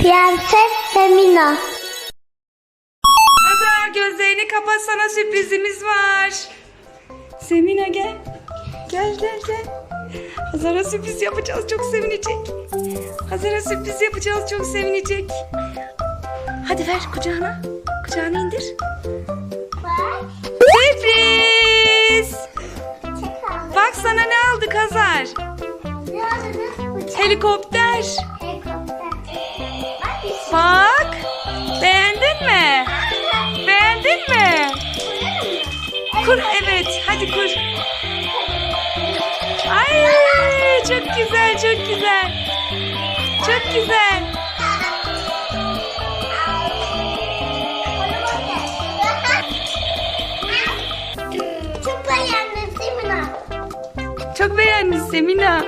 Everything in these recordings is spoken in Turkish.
Prenses Semina. Hazar gözlerini kapat sana sürprizimiz var. Semina gel. Gel gel gel. Hazar'a sürpriz yapacağız çok sevinecek. Hazar'a sürpriz yapacağız çok sevinecek. Hadi ver kucağına. Kucağına indir. Bak. Sürpriz. Bak sana ne aldık Hazar. Ne aldınız? Helikopter. Bak. Beğendin mi? Beğendin mi? Kur evet hadi kur. Ay çok güzel çok güzel. Çok güzel. Çok beğendim Semina. Çok beğendin Semina.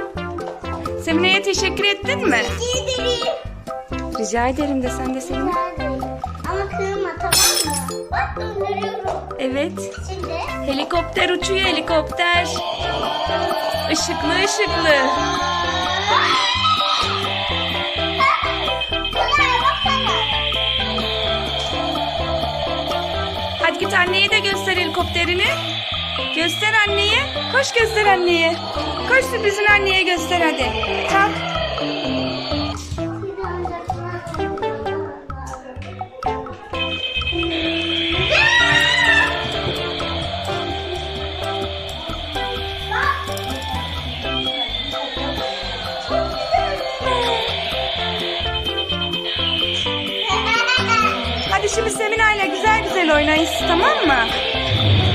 Semina'ya teşekkür ettin mi? Gidelim. Rica ederim de sen de Semina. Ama kırma tamam mı? Bak döndürüyorum. Evet. Şimdi Helikopter uçuyor helikopter. Işıklı ışıklı. Hadi git anneye de göster helikopterini. Göster anneye. Koş göster anneye. Koş sürprizini anneye göster hadi. Kalk. Şimdi Semina ile güzel güzel oynayın siz, tamam mı?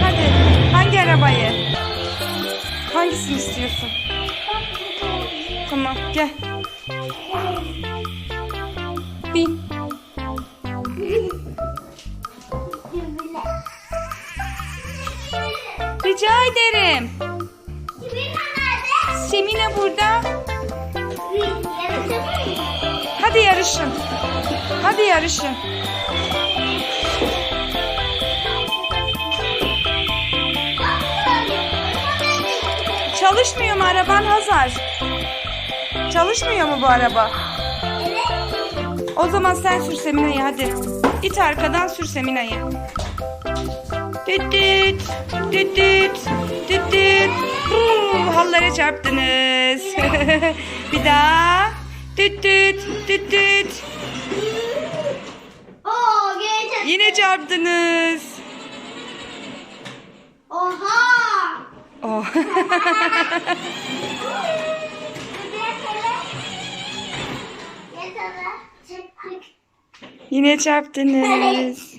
Hadi. Hangi arabayı? Hangisini istiyorsun? Tamam gel. Bin. Rica ederim. Semina burada. Hadi yarışın. Hadi yarışın. Çalışmıyor mu araban Hazar? Çalışmıyor mu bu araba? O zaman sen sür Semina'yı hadi. İt arkadan sür Semina'yı. Düt düt. Düt düt. Düt düt. Huu, Hallara çarptınız. Bir daha. Düt düt. Oo, geçen. Yine çarptınız. Oha! Oh. Yine çarptınız.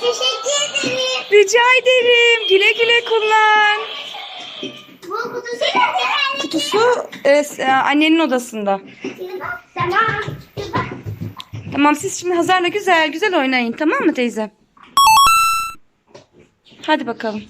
Teşekkür ederim. Rica ederim. Güle güle kullan. Bu kutusu da Kutusu e, annenin odasında. Tamam. Tamam siz şimdi Hazar'la güzel güzel oynayın tamam mı teyze? Hadi bakalım.